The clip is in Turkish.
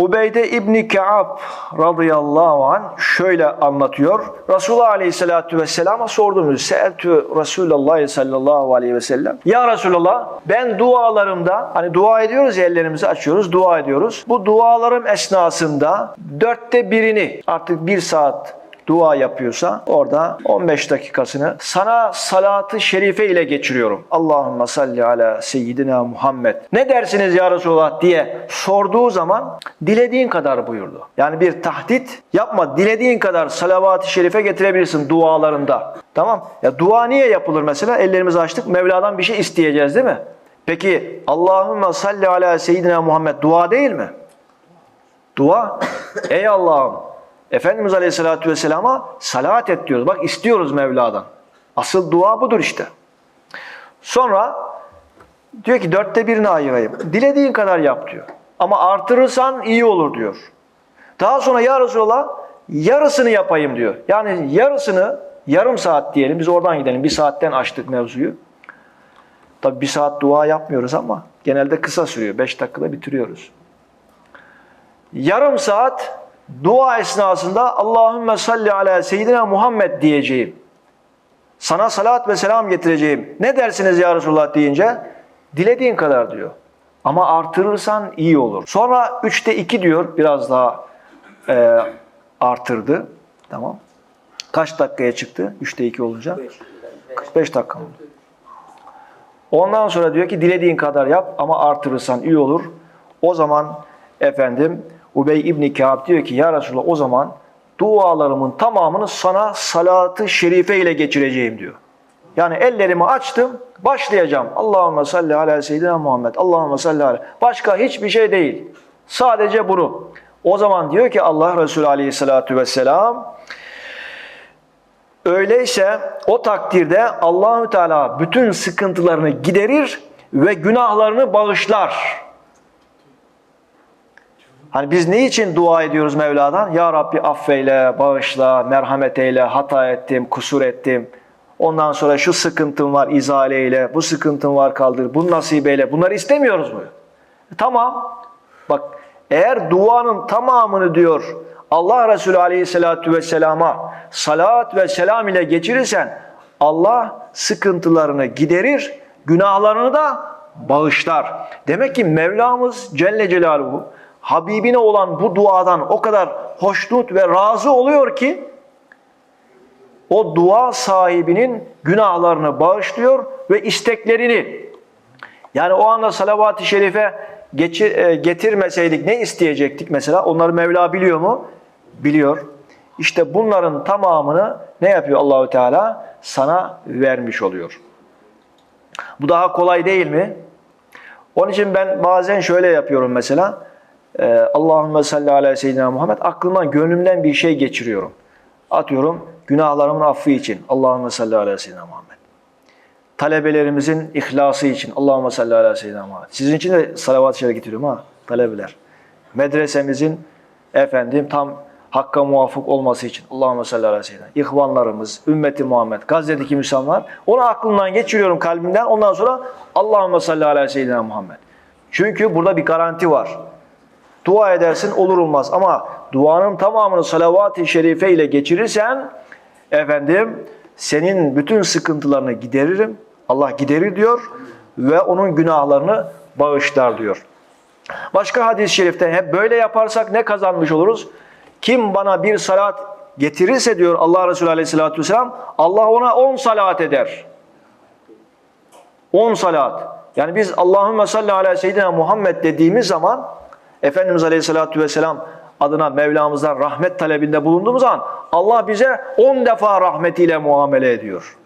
Ubeyde İbni Ka'ab radıyallahu an şöyle anlatıyor. Resulullah aleyhissalatu vesselama sordum. Seeltü Resulullah sallallahu aleyhi ve sellem. Ya Resulullah ben dualarımda hani dua ediyoruz ya ellerimizi açıyoruz dua ediyoruz. Bu dualarım esnasında dörtte birini artık bir saat dua yapıyorsa orada 15 dakikasını sana salatı şerife ile geçiriyorum. Allahümme salli ala seyyidina Muhammed. Ne dersiniz ya Resulullah diye sorduğu zaman dilediğin kadar buyurdu. Yani bir tahdit yapma. Dilediğin kadar salavat-ı şerife getirebilirsin dualarında. Tamam. Ya dua niye yapılır mesela? Ellerimizi açtık. Mevla'dan bir şey isteyeceğiz değil mi? Peki Allahümme salli ala seyyidina Muhammed dua değil mi? Dua. Ey Allah'ım Efendimiz Aleyhisselatü Vesselam'a salat et diyoruz. Bak istiyoruz Mevla'dan. Asıl dua budur işte. Sonra diyor ki dörtte birini ayırayım. Dilediğin kadar yap diyor. Ama artırırsan iyi olur diyor. Daha sonra ya Resulallah yarısını yapayım diyor. Yani yarısını yarım saat diyelim. Biz oradan gidelim. Bir saatten açtık mevzuyu. Tabi bir saat dua yapmıyoruz ama genelde kısa sürüyor. Beş dakikada bitiriyoruz. Yarım saat dua esnasında Allahümme salli ala seyyidina Muhammed diyeceğim. Sana salat ve selam getireceğim. Ne dersiniz ya Resulullah deyince? Dilediğin kadar diyor. Ama artırırsan iyi olur. Sonra üçte iki diyor. Biraz daha e, artırdı. Tamam. Kaç dakikaya çıktı? Üçte iki olunca? 45 dakika oldu. Ondan sonra diyor ki dilediğin kadar yap ama artırırsan iyi olur. O zaman efendim Ubey İbni Kâb diyor ki ya Resulallah o zaman dualarımın tamamını sana salatı şerife ile geçireceğim diyor. Yani ellerimi açtım başlayacağım. Allahümme salli ala seyyidina Muhammed. Allahümme salli ala. Başka hiçbir şey değil. Sadece bunu. O zaman diyor ki Allah Resulü aleyhissalatu vesselam öyleyse o takdirde Allahü Teala bütün sıkıntılarını giderir ve günahlarını bağışlar. Hani biz ne için dua ediyoruz Mevla'dan? Ya Rabbi affeyle, bağışla, merhamet eyle, hata ettim, kusur ettim. Ondan sonra şu sıkıntım var izale eyle, bu sıkıntım var kaldır, bunu nasip eyle. Bunları istemiyoruz mu? Tamam. Bak eğer duanın tamamını diyor Allah Resulü Aleyhisselatü Vesselam'a salat ve selam ile geçirirsen Allah sıkıntılarını giderir, günahlarını da bağışlar. Demek ki Mevlamız Celle Celaluhu Habibine olan bu duadan o kadar hoşnut ve razı oluyor ki o dua sahibinin günahlarını bağışlıyor ve isteklerini yani o anda salavat-ı şerife e, getirmeseydik ne isteyecektik mesela? Onları Mevla biliyor mu? Biliyor. İşte bunların tamamını ne yapıyor Allahü Teala? Sana vermiş oluyor. Bu daha kolay değil mi? Onun için ben bazen şöyle yapıyorum mesela. Ee, Allahümme salli ala seyyidina Muhammed aklımdan, gönlümden bir şey geçiriyorum. Atıyorum günahlarımın affı için. Allahümme salli ala seyyidina Muhammed. Talebelerimizin ihlası için. Allahümme salli ala seyyidina Muhammed. Sizin için de salavat-ı getiriyorum ha talebeler. Medresemizin efendim tam hakka muvafık olması için. Allahümme salli ala seyyidina. İhvanlarımız, ümmeti Muhammed, Gazze'deki Müslümanlar. Onu aklımdan geçiriyorum kalbimden. Ondan sonra Allahümme salli ala seyyidina Muhammed. Çünkü burada bir garanti var. Dua edersin olur olmaz ama duanın tamamını salavat-ı şerife ile geçirirsen efendim senin bütün sıkıntılarını gideririm. Allah giderir diyor ve onun günahlarını bağışlar diyor. Başka hadis-i şerifte hep böyle yaparsak ne kazanmış oluruz? Kim bana bir salat getirirse diyor Allah Resulü Aleyhisselatü Vesselam Allah ona on salat eder. On salat. Yani biz Allahümme salli ala seyyidina Muhammed dediğimiz zaman Efendimiz Aleyhisselatü Vesselam adına Mevlamızdan rahmet talebinde bulunduğumuz zaman Allah bize on defa rahmetiyle muamele ediyor.